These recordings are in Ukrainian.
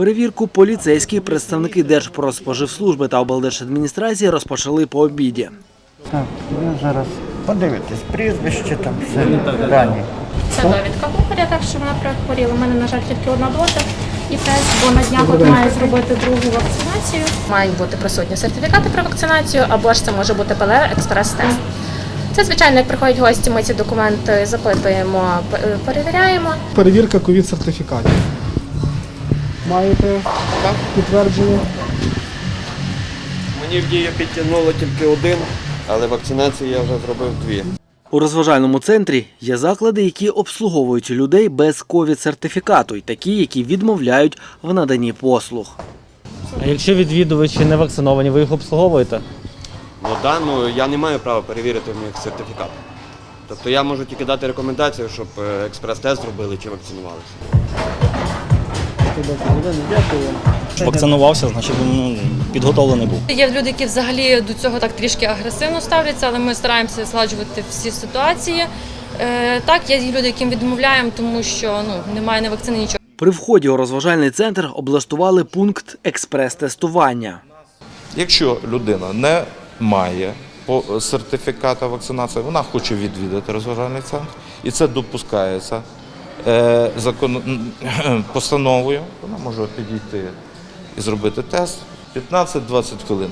Перевірку поліцейські представники Держпродспоживслужби та облдержадміністрації розпочали по обіді. Так, зараз подивитесь прізвище, там все дані. Це довідка кухаря, так що вона прихворіла. У мене, на жаль, тільки одна доза і тест, бо на днях от має зробити другу вакцинацію. Мають бути присутні сертифікати про вакцинацію, або ж це може бути ПЛР експрес-тест. Це, звичайно, як приходять гості, ми ці документи запитуємо, перевіряємо. Перевірка ковід-сертифікатів. Маєте Так. підтвердження? Мені в дію підтягнуло тільки один, але вакцинацію я вже зробив дві. У розважальному центрі є заклади, які обслуговують людей без ковід-сертифікату, і такі, які відмовляють в наданні послуг. А якщо відвідувачі не вакциновані, ви їх обслуговуєте? Ну да, ну я не маю права перевірити в них сертифікат. Тобто я можу тільки дати рекомендацію, щоб е, експрес-тест зробили чи вакцинувалися. Вакцинувався, значить ну, підготовлений був. Є люди, які взагалі до цього так трішки агресивно ставляться, але ми стараємося зладжувати всі ситуації. Е, так, є люди, яким відмовляємо, тому що ну немає ні вакцини, нічого. При вході у розважальний центр облаштували пункт експрес-тестування. Якщо людина не має сертифіката вакцинації, вона хоче відвідати розважальний центр, і це допускається постановою, вона може підійти і зробити тест 15-20 хвилин.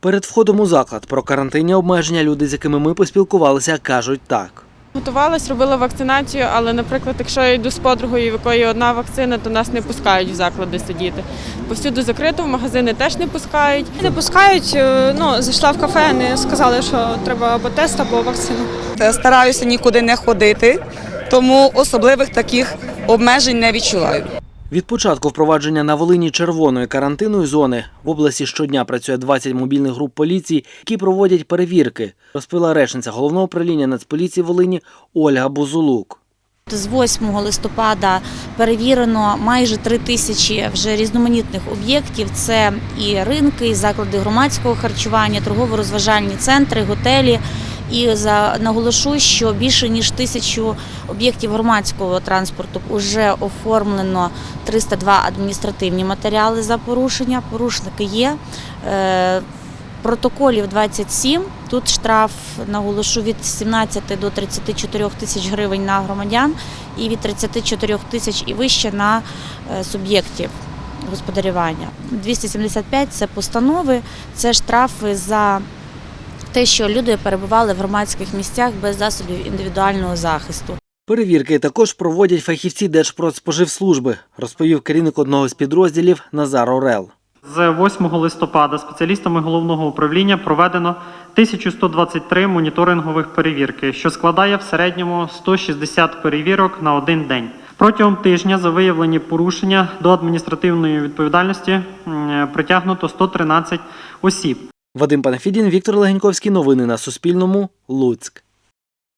Перед входом у заклад про карантинні обмеження люди, з якими ми поспілкувалися, кажуть так. Готувалась, робила вакцинацію, але, наприклад, якщо я йду з подругою, в якої одна вакцина, то нас не пускають в заклади сидіти. Повсюду закрито, в магазини теж не пускають. Не пускають, е, ну, зайшла в кафе, не сказали, що треба або тест, або вакцину. Стараюся нікуди не ходити, тому особливих таких обмежень не відчуваю. Від початку впровадження на Волині червоної карантинної зони в області щодня працює 20 мобільних груп поліції, які проводять перевірки, розповіла речниця головного управління Нацполіції Волині Ольга Бузулук. З 8 листопада перевірено майже 3 тисячі вже різноманітних об'єктів. Це і ринки, і заклади громадського харчування, торгово-розважальні центри, готелі. І за наголошу, що більше ніж тисячу об'єктів громадського транспорту вже оформлено 302 адміністративні матеріали за порушення. Порушники є. Е, Протоколів 27. Тут штраф наголошу від 17 до 34 тисяч гривень на громадян і від 34 тисяч і вище на е, суб'єктів господарювання. 275 – це постанови, це штрафи за те, що люди перебували в громадських місцях без засобів індивідуального захисту. Перевірки також проводять фахівці Держпродспоживслужби, розповів керівник одного з підрозділів Назар Орел. З 8 листопада спеціалістами головного управління проведено 1123 моніторингових перевірки, що складає в середньому 160 перевірок на один день. Протягом тижня за виявлені порушення до адміністративної відповідальності притягнуто 113 осіб. Вадим Панафідін, Віктор Легеньковський. Новини на Суспільному. Луцьк.